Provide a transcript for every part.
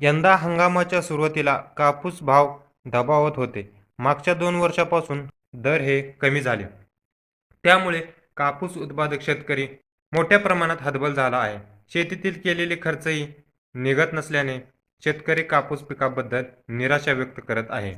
यंदा हंगामाच्या सुरुवातीला कापूस भाव दबावत होते. मागच्या दोन वर्षापासून दर हे कमी झाले. त्यामुळे कापूस उत्पादक शेतकरी मोठ्या प्रमाणात हतबल झाला आहे. शेतीतील केलेले खर्चही निघत नसल्याने शेतकरी कापूस पिकाबद्दल निराशा व्यक्त करत आहे.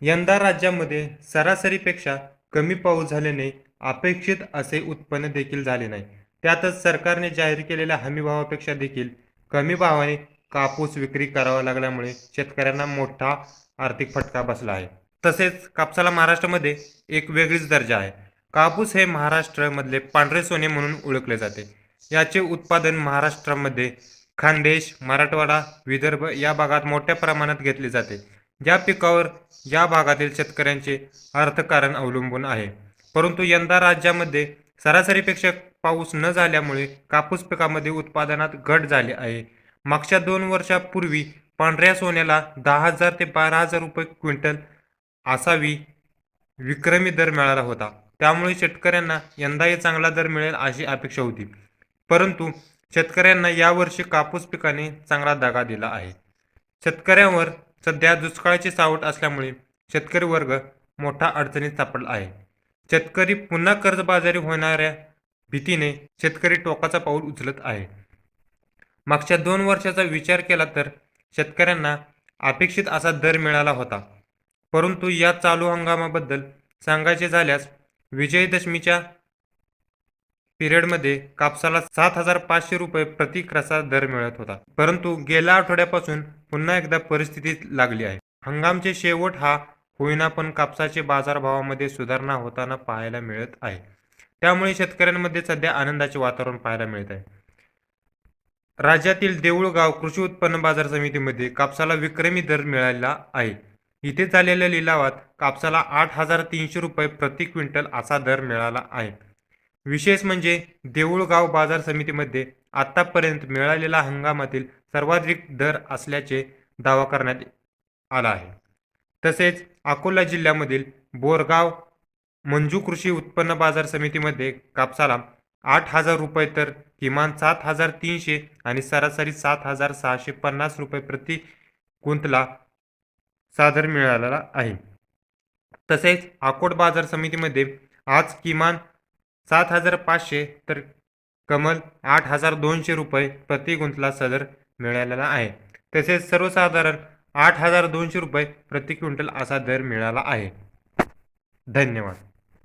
यंदा राज्यामध्ये सरासरीपेक्षा कमी पाऊस झाल्याने अपेक्षित असे उत्पन्न देखील झाले नाही. त्यातच सरकारने जाहीर केलेल्या हमीभावापेक्षा देखील कमी भावाने कापूस विक्री करावा लागल्यामुळे शेतकऱ्यांना मोठा आर्थिक फटका बसला आहे. तसेच कापसाला महाराष्ट्रामध्ये एक वेगळीच दर्जा आहे. कापूस हे महाराष्ट्रामधले पांढरे सोने म्हणून ओळखले जाते. याचे उत्पादन महाराष्ट्रामध्ये खानदेश मराठवाडा विदर्भ या भागात मोठ्या प्रमाणात घेतले जाते. या पिकावर या भागातील शेतकऱ्यांचे अर्थकारण अवलंबून आहे. परंतु यंदा राज्यामध्ये सरासरीपेक्षा पाऊस न झाल्यामुळे कापूस पिकामध्ये उत्पादनात घट झाली आहे. मागच्या दोन वर्षापूर्वी पांढऱ्या सोन्याला दहा हजार ते बारा हजार रुपये क्विंटल असावी विक्रमी दर मिळाला होता. त्यामुळे शेतकऱ्यांना यंदाही चांगला दर मिळेल अशी अपेक्षा होती. परंतु शेतकऱ्यांना यावर्षी कापूस पिकाने चांगला दगा दिला आहे. शेतकऱ्यांवर सध्या दुष्काळाची सावट असल्यामुळे शेतकरी वर्ग मोठा अडचणीत सापडला आहे. शेतकरी पुन्हा कर्जबाजारी होणाऱ्या भीतीने शेतकरी टोकाचा पाऊल उचलत आहे. मागच्या दोन वर्षाचा विचार केला तर शेतकऱ्यांना अपेक्षित असा दर मिळाला होता. परंतु या चालू हंगामाबद्दल सांगायचे झाल्यास विजयदशमीच्या पिरियडमध्ये कापसाला सात हजार पाचशे रुपये प्रति क्रसा दर मिळत होता. परंतु गेल्या आठवड्यापासून पुन्हा एकदा परिस्थिती लागली आहे. हंगामचे शेवट हा होईना पण कापसाचे बाजारभावामध्ये सुधारणा होताना पाहायला मिळत आहे. त्यामुळे शेतकऱ्यांमध्ये सध्या आनंदाचे वातावरण पाहायला मिळत आहे. राज्यातील देऊळगाव कृषी उत्पन्न बाजार समितीमध्ये कापसाला विक्रमी दर मिळाला आहे. इथे झालेल्या लिलावात कापसाला आठ हजार तीनशे रुपये प्रति क्विंटल असा दर मिळाला आहे. विशेष म्हणजे देऊळगाव बाजार समितीमध्ये आत्तापर्यंत मिळालेला हंगामातील सर्वाधिक दर असल्याचे दावा करण्यात आला आहे. तसेच अकोला जिल्ह्यामधील बोरगाव मंजू कृषी उत्पन्न बाजार समितीमध्ये कापसाला आठ हजार रुपये तर किमान सात हजार तीनशे आणि सरासरी सात हजार सहाशे पन्नास रुपये प्रति गुंतला सादर मिळालेला आहे. तसेच आकोट बाजार समितीमध्ये आज किमान सात हजार पाचशे तर कमल आठ हजार दोनशे रुपये प्रति गुंतला सदर मिळालेला आहे. तसेच सर्वसाधारण आठ हजार दोनशे रुपये प्रति क्विंटल असा दर मिळाला आहे. धन्यवाद.